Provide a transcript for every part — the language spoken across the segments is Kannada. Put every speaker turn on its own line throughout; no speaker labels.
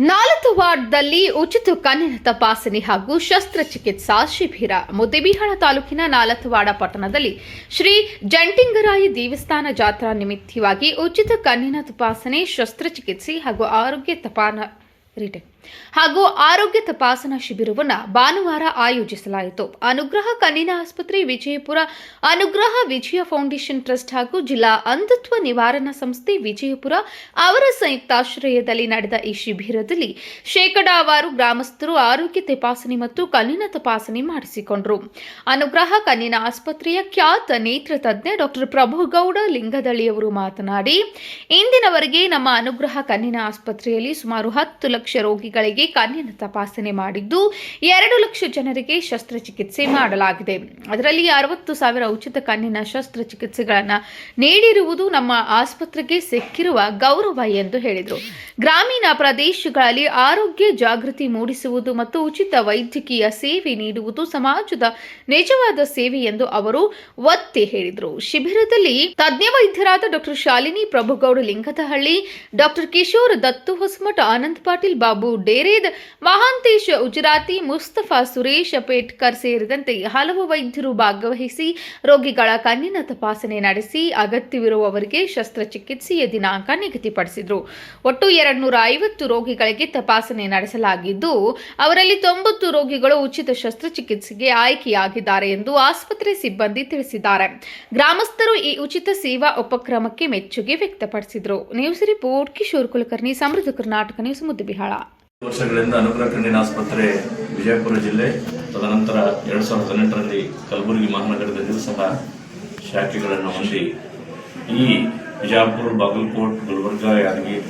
ನಾಲ್ಕು ವಾರ್ಡ್ದಲ್ಲಿ ಉಚಿತ ಕಣ್ಣಿನ ತಪಾಸಣೆ ಹಾಗೂ ಶಸ್ತ್ರಚಿಕಿತ್ಸಾ ಶಿಬಿರ. ಮುದ್ದೇಬಿಹಾಳ ತಾಲೂಕಿನ ನಾಲತವಾಡ ಪಟ್ಟಣದಲ್ಲಿ ಶ್ರೀ ಜಂಟಿಂಗರಾಯಿ ದೇವಸ್ಥಾನ ಜಾತ್ರಾ ನಿಮಿತ್ತವಾಗಿ ಉಚಿತ ಕಣ್ಣಿನ ತಪಾಸಣೆ, ಶಸ್ತ್ರಚಿಕಿತ್ಸೆ ಹಾಗೂ ಆರೋಗ್ಯ ತಪಾನ ರಿಟರ್ನ್ ಹಾಗೂ ಆರೋಗ್ಯ ತಪಾಸಣಾ ಶಿಬಿರವನ್ನು ಭಾನುವಾರ ಆಯೋಜಿಸಲಾಯಿತು. ಅನುಗ್ರಹ ಕಣ್ಣಿನ ಆಸ್ಪತ್ರೆ ವಿಜಯಪುರ, ಅನುಗ್ರಹ ವಿಜಯ ಫೌಂಡೇಶನ್ ಟ್ರಸ್ಟ್ ಹಾಗೂ ಜಿಲ್ಲಾ ಅಂಧತ್ವ ನಿವಾರಣಾ ಸಂಸ್ಥೆ ವಿಜಯಪುರ ಅವರ ಸಂಯುಕ್ತಾಶ್ರಯದಲ್ಲಿ ನಡೆದ ಈ ಶಿಬಿರದಲ್ಲಿ ಶೇಕಡಾವಾರು ಗ್ರಾಮಸ್ಥರು ಆರೋಗ್ಯ ತಪಾಸಣೆ ಮತ್ತು ಕಣ್ಣಿನ ತಪಾಸಣೆ ಮಾಡಿಸಿಕೊಂಡರು. ಅನುಗ್ರಹ ಕಣ್ಣಿನ ಆಸ್ಪತ್ರೆಯ ಖ್ಯಾತ ನೇತ್ರ ತಜ್ಞ ಡಾಕ್ಟರ್ ಪ್ರಭುಗೌಡ ಲಿಂಗದಳಿಯವರು ಮಾತನಾಡಿ, ಇಂದಿನವರೆಗೆ ನಮ್ಮ ಅನುಗ್ರಹ ಕಣ್ಣಿನ ಆಸ್ಪತ್ರೆಯಲ್ಲಿ ಸುಮಾರು ಹತ್ತು ಲಕ್ಷ ರೋಗಿಗಳಿಗೆ ಕಣ್ಣಿನ ತಪಾಸಣೆ ಮಾಡಿದ್ದು ಎರಡು ಲಕ್ಷ ಜನರಿಗೆ ಶಸ್ತ್ರಚಿಕಿತ್ಸೆ ಮಾಡಲಾಗಿದೆ. ಅದರಲ್ಲಿ ಅರವತ್ತು ಸಾವಿರ ಉಚಿತ ಕಣ್ಣಿನ ಶಸ್ತ್ರಚಿಕಿತ್ಸೆಗಳನ್ನು ನೀಡಿರುವುದು ನಮ್ಮ ಆಸ್ಪತ್ರೆಗೆ ಸಿಕ್ಕಿರುವ ಗೌರವ ಎಂದು ಹೇಳಿದರು. ಗ್ರಾಮೀಣ ಪ್ರದೇಶಗಳಲ್ಲಿ ಆರೋಗ್ಯ ಜಾಗೃತಿ ಮೂಡಿಸುವುದು ಮತ್ತು ಉಚಿತ ವೈದ್ಯಕೀಯ ಸೇವೆ ನೀಡುವುದು ಸಮಾಜದ ನಿಜವಾದ ಸೇವೆ ಎಂದು ಅವರು ಒತ್ತಿ ಹೇಳಿದರು. ಶಿಬಿರದಲ್ಲಿ ತಜ್ಞ ವೈದ್ಯರಾದ ಡಾಕ್ಟರ್ ಶಾಲಿನಿ ಪ್ರಭುಗೌಡ ಲಿಂಗದಹಳ್ಳಿ, ಡಾಕ್ಟರ್ ಕಿಶೋರ್ ದತ್ತು ಹೊಸಮಠ ಆನಂದ್ ಪಾಟೀಲ್ ಬಾಬು, ಡೇರೇದ್ ಮಹಾಂತೇಶ್ ಉಜರಾತಿ, ಮುಸ್ತಫಾ ಸುರೇಶ್ ಪೇಟ್ಕರ್ ಸೇರಿದಂತೆ ಹಲವು ವೈದ್ಯರು ಭಾಗವಹಿಸಿ ರೋಗಿಗಳ ಕಣ್ಣಿನ ತಪಾಸಣೆ ನಡೆಸಿ ಅಗತ್ಯವಿರುವವರಿಗೆ ಶಸ್ತ್ರಚಿಕಿತ್ಸೆಯ ದಿನಾಂಕ ನಿಗದಿಪಡಿಸಿದರು. ಒಟ್ಟು ಎರಡ್ನೂರ ಐವತ್ತು ರೋಗಿಗಳಿಗೆ ತಪಾಸಣೆ ನಡೆಸಲಾಗಿದ್ದು, ಅವರಲ್ಲಿ ತೊಂಬತ್ತು ರೋಗಿಗಳು ಉಚಿತ ಶಸ್ತ್ರಚಿಕಿತ್ಸೆಗೆ ಆಯ್ಕೆಯಾಗಿದ್ದಾರೆ ಎಂದು ಆಸ್ಪತ್ರೆ ಸಿಬ್ಬಂದಿ ತಿಳಿಸಿದ್ದಾರೆ. ಗ್ರಾಮಸ್ಥರು ಈ ಉಚಿತ ಸೇವಾ ಉಪಕ್ರಮಕ್ಕೆ ಮೆಚ್ಚುಗೆ ವ್ಯಕ್ತಪಡಿಸಿದರು. ನ್ಯೂಸ್ ರಿಪೋರ್ಟ್ ಕಿಶೋರ್ ಕುಲಕರ್ಣಿ, ಸಮೃದ್ಧ ಕರ್ನಾಟಕ ನ್ಯೂಸ್ ಮುದ್ದಬಿಹಾಳ
ವರ್ಷಗಳಿಂದ ಅನುಗ್ರಹ ಕಣ್ಣಿನ ಆಸ್ಪತ್ರೆ ವಿಜಯಪುರ ಜಿಲ್ಲೆ, ತದನಂತರ ಎರಡು ಸಾವಿರದ ಹದಿನೆಂಟರಲ್ಲಿ ಕಲಬುರಗಿ ಮಹಾನಗರದಲ್ಲಿಯೂ ಸಹ ಶಾಖೆಗಳನ್ನು ಹೊಂದಿ ಈ ಬಿಜಾಪುರ ಬಾಗಲಕೋಟ್, ಗುಲ್ಬರ್ಗ, ಯಾದಗಿರಿ,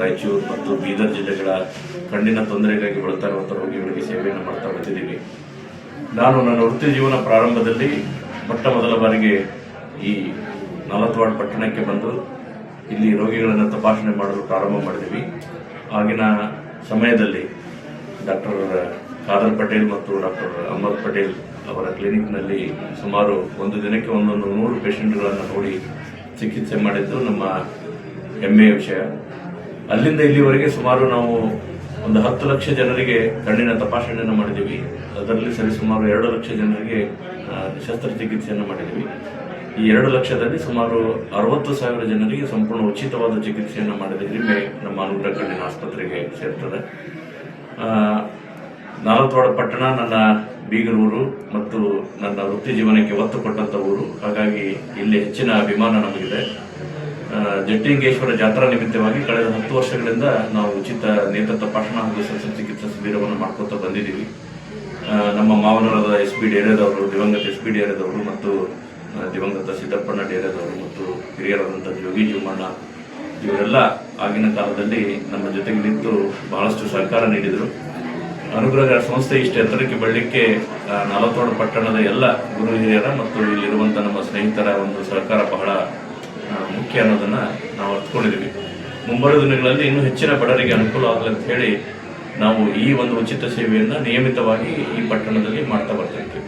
ರಾಯಚೂರು ಮತ್ತು ಬೀದರ್ ಜಿಲ್ಲೆಗಳ ಕಣ್ಣಿನ ತೊಂದರೆಗಾಗಿ ಬಳಸ್ತಾ ಇರುವಂಥ ರೋಗಿಗಳಿಗೆ ಸೇವೆಯನ್ನು ಮಾಡ್ತಾ ಬರ್ತಿದ್ದೀವಿ. ನಾನು ನನ್ನ ವೃತ್ತಿ ಜೀವನ ಪ್ರಾರಂಭದಲ್ಲಿ ಮೊಟ್ಟ ಮೊದಲ ಬಾರಿಗೆ ಈ ನಾಲತ್ವಾಡ್ ಪಟ್ಟಣಕ್ಕೆ ಬಂದು ಇಲ್ಲಿ ರೋಗಿಗಳನ್ನು ತಪಾಸಣೆ ಮಾಡಲು ಪ್ರಾರಂಭ ಮಾಡಿದ್ವಿ ಆಗಿನ ಸಮಯದಲ್ಲಿ ಡಾಕ್ಟರ್ ಖಾದರ್ ಪಟೇಲ್ ಮತ್ತು ಡಾಕ್ಟರ್ ಅಹಮದ್ ಪಟೇಲ್ ಅವರ ಕ್ಲಿನಿಕ್ನಲ್ಲಿ ಸುಮಾರು ಒಂದು ದಿನಕ್ಕೆ ಒಂದೊಂದು ನೂರು ಪೇಷಂಟ್ಗಳನ್ನು ನೋಡಿ ಚಿಕಿತ್ಸೆ ಮಾಡಿದ್ದು ನಮ್ಮ ಹೆಮ್ಮೆಯ ವಿಷಯ. ಅಲ್ಲಿಂದ ಇಲ್ಲಿವರೆಗೆ ಸುಮಾರು ನಾವು ಒಂದು ಹತ್ತು ಲಕ್ಷ ಜನರಿಗೆ ಕಣ್ಣಿನ ತಪಾಸಣೆಯನ್ನು ಮಾಡಿದ್ದೀವಿ. ಅದರಲ್ಲಿ ಸರಿಸುಮಾರು ಎರಡು ಲಕ್ಷ ಜನರಿಗೆ ಶಸ್ತ್ರಚಿಕಿತ್ಸೆಯನ್ನು ಮಾಡಿದ್ದೀವಿ. ಈ ಎರಡು ಲಕ್ಷದಲ್ಲಿ ಸುಮಾರು ಅರವತ್ತು ಸಾವಿರ ಜನರಿಗೆ ಸಂಪೂರ್ಣ ಉಚಿತವಾದ ಚಿಕಿತ್ಸೆಯನ್ನು ಮಾಡಿದ ಹಿರಿಮೆ ನಮ್ಮ ಅನುಗ್ರಹ ಆಸ್ಪತ್ರೆಗೆ ಸೇರ್ತದೆ. ಆ, ನಾಲತ್ವಾಡ ಪಟ್ಟಣ ನನ್ನ ಬೀಗರೂರು ಮತ್ತು ನನ್ನ ವೃತ್ತಿ ಜೀವನಕ್ಕೆ ಒತ್ತು ಕೊಟ್ಟಂಥ ಊರು. ಹಾಗಾಗಿ ಇಲ್ಲಿ ಹೆಚ್ಚಿನ ಅಭಿಮಾನ ನಮಗಿದೆ. ಜಟ್ಟಿಂಗೇಶ್ವರ ಜಾತ್ರಾ ನಿಮಿತ್ತವಾಗಿ ಕಳೆದ ಹತ್ತು ವರ್ಷಗಳಿಂದ ನಾವು ಉಚಿತ ನೇತ್ರ ತಪಾಸಣಾ ಹಾಗೂ ಶಸ್ತ್ರಚಿಕಿತ್ಸಾ ಶಿಬಿರವನ್ನು ಮಾಡ್ಕೊತಾ ಬಂದಿದ್ದೀವಿ. ನಮ್ಮ ಮಾವನರಾದ ಎಸ್ ಪಿ ಡೇರೆದವರು ದಿವಂಗತ ಎಸ್ ಪಿ ಡೇರೆದವರು ಮತ್ತು ದಿವಂಗತ ಸಿದ್ದಪ್ಪಣ್ಣ ಡೇರೆದವರು ಮತ್ತು ಹಿರಿಯರಾದಂಥ ಜೋಗಿ ಜುಮ್ಮಣ್ಣ, ಇವರೆಲ್ಲ ಆಗಿನ ಕಾಲದಲ್ಲಿ ನಮ್ಮ ಜೊತೆಗೆ ನಿಂತು ಬಹಳಷ್ಟು ಸಹಕಾರ ನೀಡಿದರು. ಅನುಗ್ರಹ ಸಂಸ್ಥೆ ಇಷ್ಟು, ಎತ್ತರಕ್ಕೆ ಬೆಳಲಿಕ್ಕೆ ನಾಲತೋಡು ಪಟ್ಟಣದ ಎಲ್ಲ ಗುರು ಹಿರಿಯರ ಮತ್ತು ಇಲ್ಲಿರುವಂಥ ನಮ್ಮ ಸ್ನೇಹಿತರ ಒಂದು ಸಹಕಾರ ಬಹಳ ಮುಖ್ಯ ಅನ್ನೋದನ್ನ ನಾವು ಅರ್ಥಕೊಂಡಿದ್ದೀವಿ. ಮುಂಬರುವ ದಿನಗಳಲ್ಲಿ ಇನ್ನೂ ಹೆಚ್ಚಿನ ಬಡರಿಗೆ ಅನುಕೂಲ ಆಗಲಿ ಅಂತ ಹೇಳಿ ನಾವು ಈ ಒಂದು ಉಚಿತ ಸೇವೆಯನ್ನು ನಿಯಮಿತವಾಗಿ ಈ ಪಟ್ಟಣದಲ್ಲಿ ಮಾಡ್ತಾ ಬರ್ತಾ ಇದ್ದೀವಿ.